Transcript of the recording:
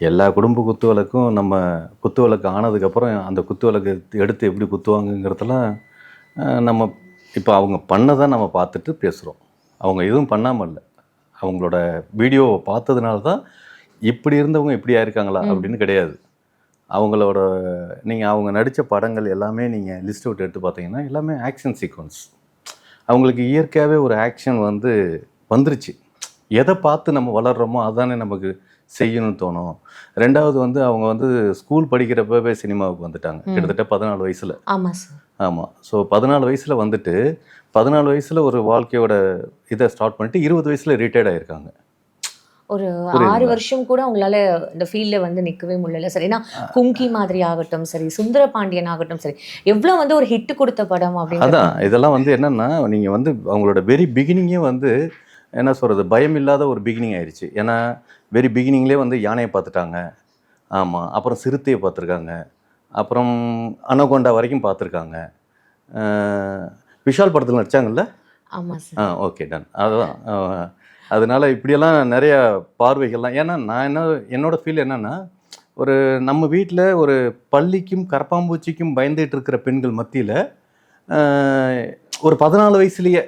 எல்லா குடும்ப குத்துவிளக்கும் நம்ம குத்துவிளக்கு ஆனதுக்கப்புறம் அந்த குத்துவிளக்கு எடுத்து எப்படி குத்துவாங்கங்கிறதெல்லாம் நம்ம இப்போ அவங்க பண்ணதை நம்ம பார்த்துட்டு பேசுகிறோம் அவங்க எதுவும் பண்ணாமல் இல்லை. அவங்களோட வீடியோவை பார்த்ததுனால தான் இப்படி இருந்தவங்க இப்படி ஆயிருக்காங்களா. அப்படின்னு கிடையாது. அவங்களோட நீங்கள் அவங்க நடித்த படங்கள் எல்லாமே நீங்கள் லிஸ்ட் அவுட் எடுத்து பார்த்தீங்கன்னா எல்லாமே ஆக்ஷன் சீக்வன்ஸ் அவங்களுக்கு இயற்கையாகவே ஒரு ஆக்ஷன் வந்து வந்துருச்சு. எதை பார்த்து நம்ம வளர்கிறோமோ அதானே நமக்கு செய்யணும்னு தோணும். ரெண்டாவது வந்து அவங்க வந்து ஸ்கூல் படிக்கிறப்பவே சினிமாவுக்கு வந்துட்டாங்க. கிட்டத்தட்ட பதினாலு வயசில். ஆமா சார் ஆமாம் ஸோ பதினாலு வயசில் வந்துட்டு பதினாலு வயசில் ஒரு வாழ்க்கையோட இதை ஸ்டார்ட் பண்ணிட்டு இருபது வயசில் ரிட்டையர்ட் ஆயிருக்காங்க. ஒரு? ஆறு வருஷம் கூட அவங்களால இந்த ஃபீல்ட்ல வந்து நிக்கவே முடியல சரி ஏன்னா கும்கி மாதிரி ஆகட்டும் சரி சுந்தர பாண்டியன் ஆகட்டும் சரி எவ்வளவு வந்து ஒரு ஹிட் கொடுத்த படம் அப்படின்னு அதான் இதெல்லாம் வந்து என்னன்னா நீங்கள் வந்து அவங்களோட வெரி பிகினிங்கே வந்து என்ன சொல்கிறது பயம் இல்லாத ஒரு பிகினிங் ஆயிடுச்சு ஏன்னா வெரி பிகினிங்லேயே வந்து யானையை பார்த்துட்டாங்க. ஆமாம் அப்புறம் சிறுத்தையை பார்த்துருக்காங்க. அப்புறம் அனகொண்டா வரைக்கும் பார்த்துருக்காங்க. விஷால் படத்தில் சார் ஆ ஓகே டன் அதுதான். அதனால இப்படியெல்லாம் நிறைய பார்வைகள்லாம் ஏன்னா நான் என்ன என்னோட ஃபீல் என்னன்னா ஒரு நம்ம வீட்டில் ஒரு பள்ளிக்கும் கரப்பாம்பூச்சிக்கும் பயந்துட்டு இருக்கிற பெண்கள் மத்தியில் ஒரு பதினாலு வயசுலேயே